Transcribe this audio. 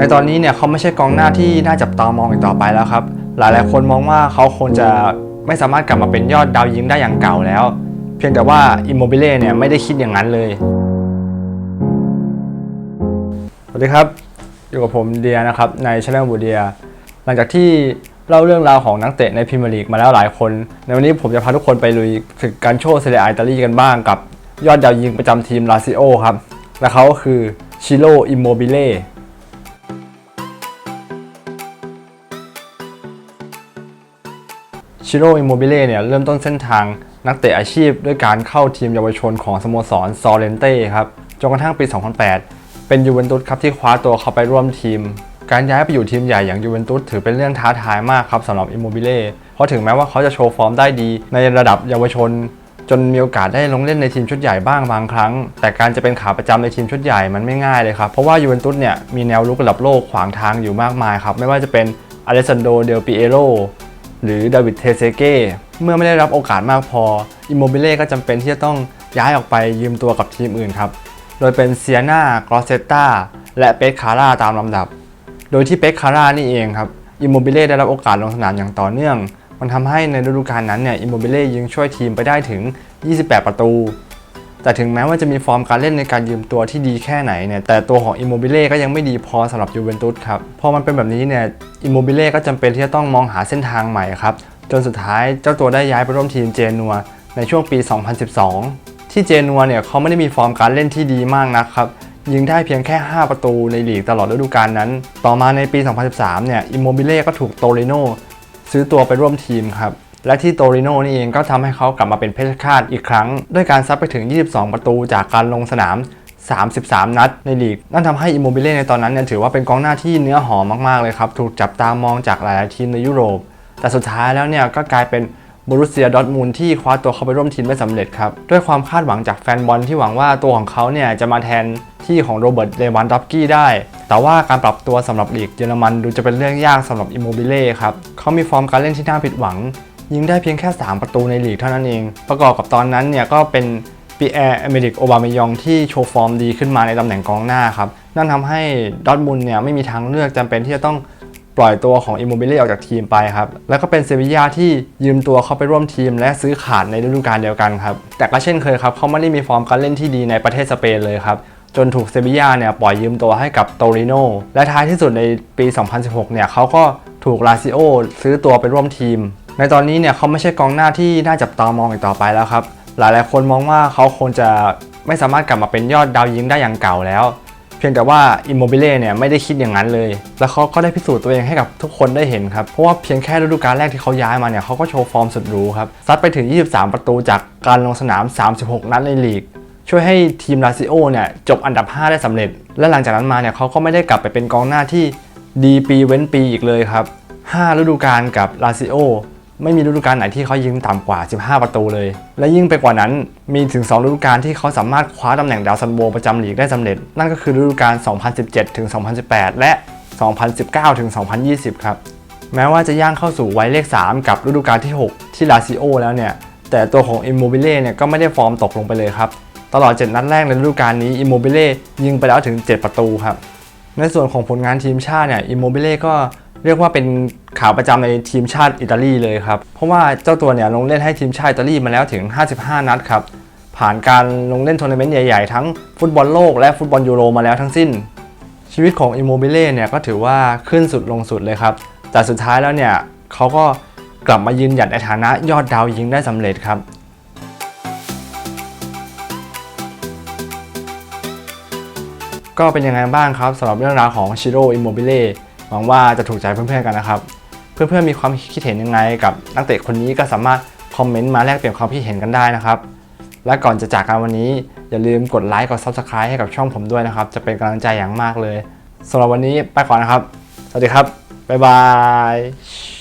ในตอนนี้เนี่ยเขาไม่ใช่กองหน้าที่น่าจับตามองอีกต่อไปแล้วครับ หลายๆ คนมองว่าเขาคงจะไม่สามารถกลับมาเป็นยอดดาวยิงได้อย่างเก่าแล้ว เพียงแต่ว่าอิมโมบิเล่เนี่ยไม่ได้คิดอย่างนั้นเลย สวัสดีครับ อยู่กับผมเดียนะครับในช anel บูเดีย หลังจากที่เล่าเรื่องราวของนักเตะในพรีเมียร์ลีกมาแล้วหลายคน ในวันนี้ผมจะพาทุกคนไปลุยศึกการโชว์เซเรียอิตาลีกันบ้างกับยอดดาวยิงประจำทีมลาซิโอครับ และเขาก็คือชิโร่อิมโมบิเล่ ชิโร่อิโมบิเล่เนี่ยเริ่มต้นเส้นทางนักเตะอาชีพด้วยการเข้าทีมเยาวชนของสโมสรซอเรนเต้ครับจนกระทั่งปี 2008 เป็นยูเวนตุสครับที่คว้าตัวเขาไปร่วมทีม การย้ายไปอยู่ทีมใหญ่อย่างยูเวนตุสถือเป็นเรื่องท้าทายมากครับสำหรับอิโมบิเล่เพราะถึงแม้ว่าเขาจะโชว์ฟอร์มได้ดี ในระดับเยาวชน จนมีโอกาสได้ลงเล่นในทีมชุดใหญ่บ้างบางครั้ง แต่การจะเป็นขาประจำในทีมชุดใหญ่มันไม่ง่ายเลยครับเพราะว่ายูเวนตุสเนี่ยมีแนวรุกระดับโลกขวางทางอยู่มากมายครับไม่ว่าจะเป็นอเลสซานโดเดลปิเอโร หรือดาวิดเทเซเก้เมื่อไม่ได้รับโอกาสมากพออิโมบิเล่ก็จำเป็นที่จะต้องย้ายออกไปยืมตัวกับทีมอื่นครับ โดยเป็นเซียนากรอเซตตาและเปคคาร่าตามลำดับ โดยที่เปคคาร่านี่เองครับอิโมบิเล่ได้รับโอกาสลงสนามอย่างต่อเนื่อง มันทำให้ในฤดูกาลนั้นเนี่ยอิโมบิเล่ยิงช่วยทีมไปได้ถึง 28 ประตู แต่ถึงแม้ว่าจะมีฟอร์มการเล่นในการยืมตัวที่ดีแค่ไหนเนี่ยแต่ตัวของอิโมบิเล่ก็ยังไม่ดีพอสำหรับยูเวนตุสครับพอมันเป็นแบบนี้เนี่ยอิโมบิเล่ก็จำเป็นที่จะต้องมองหาเส้นทางใหม่ครับจนสุดท้ายเจ้าตัวได้ย้ายไปร่วมทีมเจนัวในช่วงปี 2012 ที่เจนัวเนี่ยเขาไม่ได้มีฟอร์มการเล่นที่ดีมากนะครับยิงได้เพียงแค่ 5 ประตูในลีกตลอดฤดูกาลนั้น ต่อมาในปี 2013 เนี่ยอิโมบิเล่ก็ถูกโตริโนซื้อตัวไปร่วมทีมครับ และที่โตริโนนี่เองก็ทำให้เขากลับมาเป็นเพชรฆาตอีกครั้ง ด้วยการซัดไปถึง 22 ประตูจากการลงสนาม 33 นัดในลีก นั่นทำให้อิโมบิเล่ในตอนนั้นเนี่ยถือว่าเป็นกองหน้าที่เนื้อหอมมากๆเลยครับ ถูกจับตามองจากหลายๆทีมในยุโรป แต่สุดท้ายแล้วเนี่ยก็กลายเป็นบรูเซียดอทมูลที่คว้าตัวเขาไปร่วมทีมได้สำเร็จครับ ด้วยความคาดหวังจากแฟนบอลที่หวังว่าตัวของเขาเนี่ยจะมาแทนที่ของโรเบิร์ตเลวันดอฟกี้ได้ แต่ว่าการปรับตัวสำหรับลีกเยอรมันดูจะเป็นเรื่องยากสำหรับอิโมบิเล่ครับเขามีฟอร์มการเล่นที่น่าผิดหวัง ยิงได้เพียงแค่ 3 ประตูในลีกเท่านั้นเอง ประกอบกับตอนนั้นเนี่ยก็เป็นปีแอร์อเมริกโอบามายองที่โชว์ฟอร์มดีขึ้นมาในตำแหน่งกองหน้าครับ นั่นทำให้ดอทมุนเนี่ยไม่มีทางเลือกจำเป็นที่จะต้องปล่อยตัวของอิมโมบิเล่ออกจากทีมไปครับ แล้วก็เป็นเซบียาที่ยืมตัวเขาไปร่วมทีม และซื้อขาดในฤดูกาลเดียวกันครับ แต่ก็เช่นเคยครับเขาไม่ได้มีฟอร์มการเล่นที่ดีในประเทศสเปนเลยครับจนถูกเซบียาเนี่ยปล่อยยืมตัวให้กับโตริโนและท้ายที่สุดในปี 2016 เนี่ยเขาก็ถูกลาซิโอซื้อตัวไปร่วมทีม ในตอนนี้เนี่ยเขาไม่ใช่กองหน้าที่น่าจับตามองอีกต่อไปแล้วครับ หลายๆ คนมองว่าเขาคงจะไม่สามารถกลับมาเป็นยอดดาวยิงได้อย่างเก่าแล้ว เพียงแต่ว่าอิมโมบิเล่เนี่ยไม่ได้คิดอย่างนั้นเลย แล้วเขาก็ได้พิสูจน์ตัวเองให้กับทุกคนได้เห็นครับ เพราะว่าเพียงแค่ฤดูกาลแรกที่เขาย้ายมาเนี่ยเขาก็โชว์ฟอร์มสุดหรูครับ ซัดไปถึง 23 ประตูจากการลงสนาม 36 นัดในลีก ช่วยให้ทีมลาซิโอเนี่ยจบอันดับ 5 ได้สำเร็จ และหลังจากนั้นมาเนี่ยเขาก็ไม่ได้กลับไปเป็นกองหน้าที่ดีปีเว้นปีอีกเลยครับ 5 ฤดูกาลกับลาซิโอ ไม่มีฤดูกาลไหนที่เขายิงต่ำกว่า 15 ประตูเลย และยิ่งไปกว่านั้น มีถึง 2 ฤดูกาลที่เขาสามารถคว้าตำแหน่งดาวซันโบประจำลีกได้สำเร็จ นั่นก็คือฤดูกาล 2017ถึง2018 และ 2019ถึง2020 ครับ แม้ว่าจะย่างเข้าสู่วัยเลข 3 กับฤดูกาลที่ 6 ที่ลาซิโอแล้วเนี่ย แต่ตัวของอิมโมบิเล่เนี่ยก็ไม่ได้ฟอร์มตกลงไปเลยครับ ตลอด 7 นัดแรกในฤดูกาลนี้อิมโมบิเล่ยิงไปแล้วถึง 7 ประตูครับ ในส่วนของผลงานทีมชาติเนี่ยอิมโมบิเล่ก็ เรียกว่าเป็นข่าวประจำในทีมชาติอิตาลีเลยครับ เพราะว่าเจ้าตัวเนี่ยลงเล่นให้ทีมชาติอิตาลีมาแล้วถึง 55 นัดครับ ผ่านการลงเล่นทัวร์นาเมนต์ใหญ่ๆ ทั้งฟุตบอลโลกและฟุตบอลยูโรมาแล้วทั้งสิ้น ชีวิตของอิโมบิเล่เนี่ยก็ถือว่าขึ้นสุดลงสุดเลยครับ แต่สุดท้ายแล้วเนี่ยเขาก็กลับมายืนหยัดในฐานะยอดดาวยิงได้สำเร็จครับก็เป็นยังไงบ้างครับสำหรับเรื่องราวของชิโร่อิมโมบิเล่ หวังว่าจะถูกใจเพื่อนๆกันนะครับ เพื่อนๆมีความคิดเห็นยังไงกับนักเตะคนนี้ก็สามารถคอมเมนต์มาแลกเปลี่ยนความคิดเห็นกันได้นะครับ และก่อนจะจากกันวันนี้ อย่าลืมกดไลค์กด Subscribe ให้กับช่องผมด้วยนะครับ จะเป็นกำลังใจอย่างมากเลยสำหรับวันนี้ไปก่อนนะครับ สวัสดีครับบ๊ายบาย